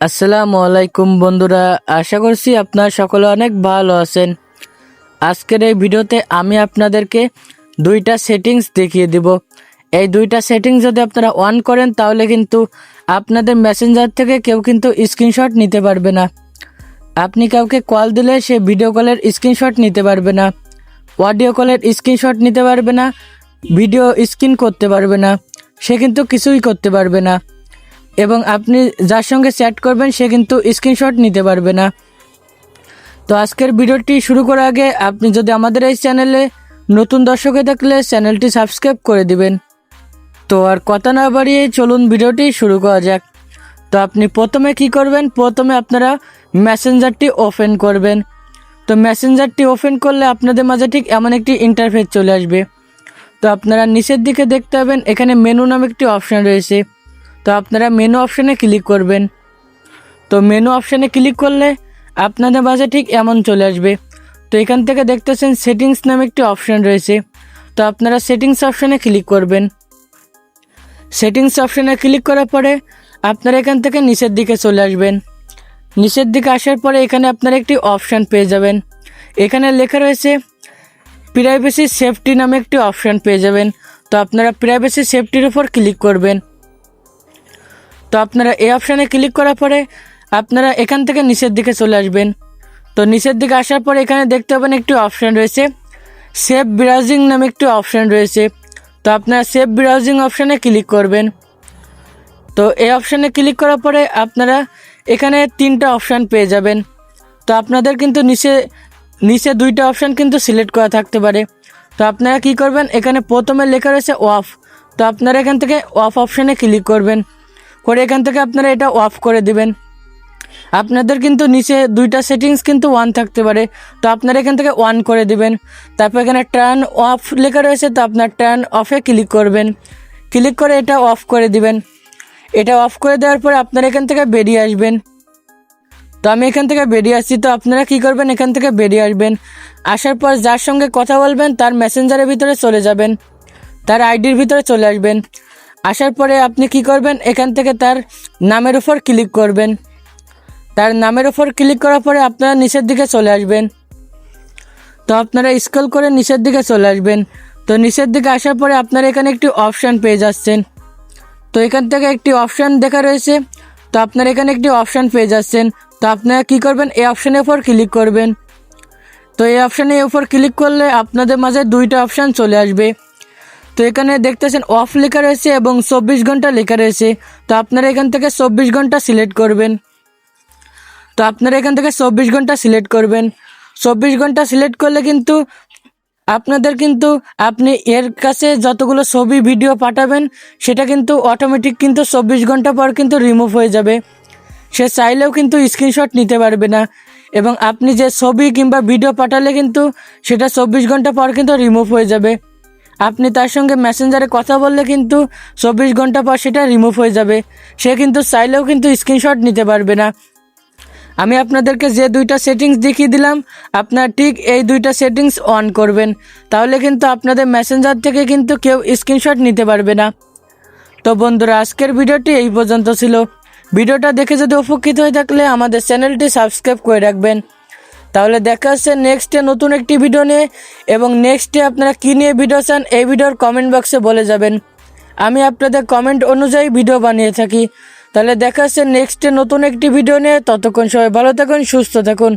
আসসালামু আলাইকুম বন্ধুরা, আশা করছি আপনারা সকলে অনেক ভালো আছেন। আজকের এই ভিডিওতে আমি আপনাদেরকে দুইটা সেটিংস দেখিয়ে দিব। এই দুইটা সেটিংস যদি আপনারা অন করেন, তাহলে কিন্তু আপনাদের মেসেঞ্জার থেকে কেউ কিন্তু স্ক্রিনশট নিতে পারবে না। আপনি কাউকে কল দিলে সে ভিডিও কলের স্ক্রিনশট নিতে পারবে না, অডিও কলের স্ক্রিনশট নিতে পারবে না, ভিডিও স্ক্রিন করতে পারবে না, সে কিন্তু কিছুই করতে পারবে না। এবং আপনি যার সঙ্গে চ্যাট করবেন, সে কিন্তু স্ক্রিনশট নিতে পারবে না। তো আজকের ভিডিওটি শুরু করার আগে আপনি যদি আমাদের এই চ্যানেলে নতুন দর্শক হয়ে থাকলে চ্যানেলটি সাবস্ক্রাইব করে দিবেন। তো আর কথা না বাড়িয়ে চলুন ভিডিওটি শুরু করা যাক। তো আপনি প্রথমে কি করবেন? প্রথমে আপনারা মেসেঞ্জারটি ওপেন করবেন। তো মেসেঞ্জারটি ওপেন করলে আপনাদের মাঝে ঠিক এমন একটি ইন্টারফেস চলে আসবে। তো আপনারা নিচের দিকে দেখতে পাবেন, এখানে মেনু নামে একটি অপশান রয়েছে। তো আপনারা মেনু অপশানে ক্লিক করবেন। তো মেনু অপশানে ক্লিক করলে আপনাদের মাঝে ঠিক এমন চলে আসবে। তো এখান থেকে দেখতেছেন সেটিংস নামে একটি অপশান রয়েছে। তো আপনারা সেটিংস অপশানে ক্লিক করবেন। সেটিংস অপশানে ক্লিক করার পরে আপনারা এখান থেকে নিচের দিকে চলে আসবেন। নিচের দিকে আসার পরে এখানে আপনারা একটি অপশান পেয়ে যাবেন। এখানে লেখা রয়েছে প্রাইভেসি সেফটি নামে একটি অপশান পেয়ে যাবেন। তো আপনারা প্রাইভেসি সেফটির উপর ক্লিক করবেন। তো আপনারা এই অপশানে ক্লিক করার পরে আপনারা এখান থেকে নিচের দিকে চলে আসবেন। তো নিচের দিকে আসার পরে এখানে দেখতে পাবেন একটি অপশান রয়েছে। সেফ ব্রাউজিং নামে একটি অপশান রয়েছে। তো আপনারা সেফ ব্রাউজিং অপশানে ক্লিক করবেন। তো এই অপশানে ক্লিক করার পরে আপনারা এখানে তিনটা অপশান পেয়ে যাবেন। তো আপনাদের কিন্তু নিচে নিচে দুইটা অপশান কিন্তু সিলেক্ট করা থাকতে পারে। তো আপনারা কি করবেন? এখানে প্রথমে লেখা রয়েছে অফ তো আপনারা এখান থেকে অফ অপশানে ক্লিক করবেন। করে এখান থেকে আপনারা এটা অফ করে দিবেন। আপনাদের কিন্তু নিচে দুইটা সেটিংস কিন্তু ওয়ান থাকতে পারে। তো আপনারা এখান থেকে ওয়ান করে দিবেন। তারপর এখানে টার্ন অফ লেখা রয়েছে, তো আপনার টার্ন অফে ক্লিক করবেন। ক্লিক করে এটা অফ করে দিবেন। এটা অফ করে দেওয়ার পরে আপনারা এখান থেকে বেরিয়ে আসবেন। তো আমি এখান থেকে বেরিয়ে আসছি, তো আপনারা কি করবেন? এখান থেকে বেরিয়ে আসবেন। আসার পর যার সঙ্গে কথা বলবেন, তার মেসেঞ্জারের ভিতরে চলে যাবেন। তার আইডির ভিতরে চলে আসবেন। আসার পরে আপনি কি করবেন? এখান থেকে তার নামের উপর ক্লিক করবেন। তার নামের উপর ক্লিক করার পরে আপনারা নিচের দিকে চলে আসবেন। তো আপনারা স্ক্রল করে নিচের দিকে চলে আসবেন। তো নিচের দিকে আসার পরে আপনারা এখানে একটি অপশান পেয়ে যাচ্ছেন। তো এখান থেকে একটি অপশান দেখা রয়েছে। তো আপনারা এখানে একটি অপশান পেয়ে যাচ্ছেন। তো আপনারা কি করবেন? এই অপশানের উপর ক্লিক করবেন। তো এই অপশানের উপর ক্লিক করলে আপনাদের মাঝে দুইটা অপশান চলে আসবে। তো এখানে দেখতেছেন অফ লেখা রয়েছে এবং চব্বিশ ঘণ্টা লেখা রয়েছে। তো আপনারা এখান থেকে চব্বিশ ঘণ্টা সিলেক্ট করবেন। তো আপনারা এখান থেকে চব্বিশ ঘণ্টা সিলেক্ট করবেন। চব্বিশ ঘণ্টা সিলেক্ট করলে কিন্তু আপনাদের কিন্তু আপনি এর কাছে যতগুলো ছবি ভিডিও পাঠাবেন, সেটা কিন্তু অটোমেটিক কিন্তু চব্বিশ ঘণ্টা পর কিন্তু রিমুভ হয়ে যাবে। সে চাইলেও কিন্তু স্ক্রিনশট নিতে পারবে না। এবং আপনি যে ছবি কিংবা ভিডিও পাঠালে কিন্তু সেটা চব্বিশ ঘণ্টা পর কিন্তু রিমুভ হয়ে যাবে। আপনি তার সঙ্গে মেসেঞ্জারে কথা বললে কিন্তু চব্বিশ ঘণ্টা পর সেটা রিমুভ হয়ে যাবে। সে কিন্তু চাইলেও কিন্তু স্ক্রিনশট নিতে পারবে না। আমি আপনাদেরকে যে দুইটা সেটিংস দেখিয়ে দিলাম, আপনার ঠিক এই দুইটা সেটিংস অন করবেন। তাহলে কিন্তু আপনাদের মেসেঞ্জার থেকে কিন্তু কেউ স্ক্রিনশট নিতে পারবে না। তো বন্ধুরা, আজকের ভিডিওটি এই পর্যন্ত ছিল। ভিডিওটা দেখে যদি উপকৃত হয়ে থাকলে আমাদের চ্যানেলটি সাবস্ক্রাইব করে রাখবেন। তাহলে দেখা হচ্ছে নেক্সটে নতুন একটি ভিডিও নিয়ে। এবং নেক্সটে আপনারা কী নিয়ে ভিডিও চান, এই ভিডিওর কমেন্ট বক্সে বলে যাবেন। আমি আপনাদের কমেন্ট অনুযায়ী ভিডিও বানিয়ে থাকি। তাহলে দেখা হচ্ছে নেক্সটে নতুন একটি ভিডিও নিয়ে। ততক্ষণ সবাই ভালো থাকুন, সুস্থ থাকুন।